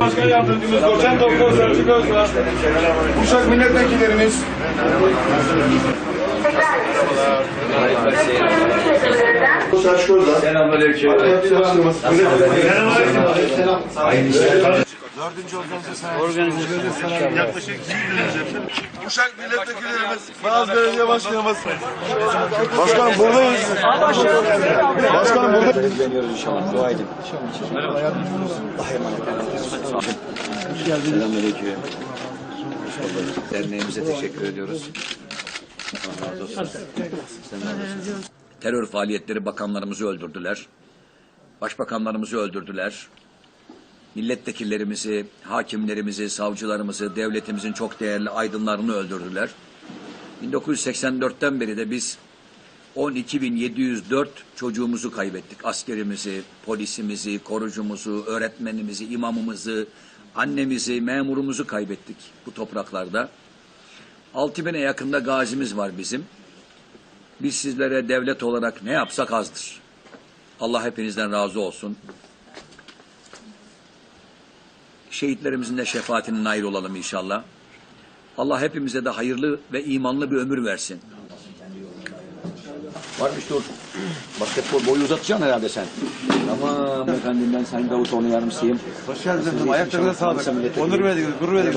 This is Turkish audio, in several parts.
Başkan Yardımcımız Doçent Doktor Selçuk Özda, Uşak Milletvekillerimiz, Selçuk Özda, Selamünaleyküm. Uşak Milletvekillerimiz, Bazı Belediye Başkanımız. Başkanım buradayız. Başkanım buradayız. Güveniyoruz inşallah. Dua edin. Selamünaleyküm. Derneğimize teşekkür ediyoruz. Allah razı olsun. Sen razı olsun. Terör faaliyetleri bakanlarımızı öldürdüler. Başbakanlarımızı öldürdüler. Milletvekillerimizi, hakimlerimizi, savcılarımızı, devletimizin çok değerli aydınlarını öldürdüler. 1984'ten beri de biz 12.704 çocuğumuzu kaybettik. Askerimizi, polisimizi, korucumuzu, öğretmenimizi, imamımızı, annemizi, memurumuzu kaybettik bu topraklarda. 6000'e yakında gazimiz var bizim. Biz sizlere devlet olarak ne yapsak azdır. Allah hepinizden razı olsun. Şehitlerimizin de şefaatine nail olalım inşallah. Allah hepimize de hayırlı ve imanlı bir ömür versin. Varmış dur. Basketbol boyu uzatacaksın herhalde sen. Tamam efendim ben Sayın Davutoğlu'nun yardımcısıyım. Hoş geldiniz efendim. Ayaklarınıza sağlık. Onur verdik, gurur verdik.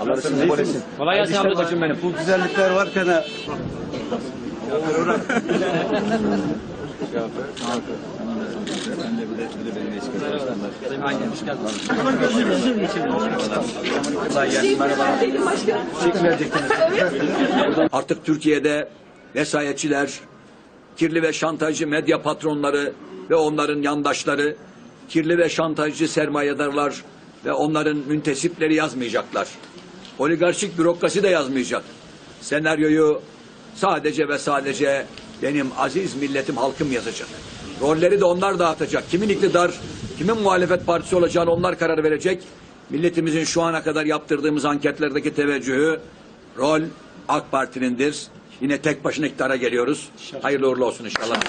Allah bol etsin. Kolay gelsin ablacığım benim. Bu güzellikler varken ha, Artık Türkiye'de vesayetçiler, kirli ve şantajcı medya patronları ve onların yandaşları, kirli ve şantajcı sermayedarlar ve onların müntesipleri yazmayacaklar. Oligarşik bürokrasi de yazmayacak. Senaryoyu sadece ve sadece benim aziz milletim halkım yazacak. Rolleri de onlar dağıtacak. Kimin iktidar, kimin muhalefet partisi olacağını onlar karar verecek. Milletimizin şu ana kadar yaptırdığımız anketlerdeki teveccühü rol AK Parti'nindir. Yine tek başına iktidara geliyoruz. Hayırlı uğurlu olsun inşallah.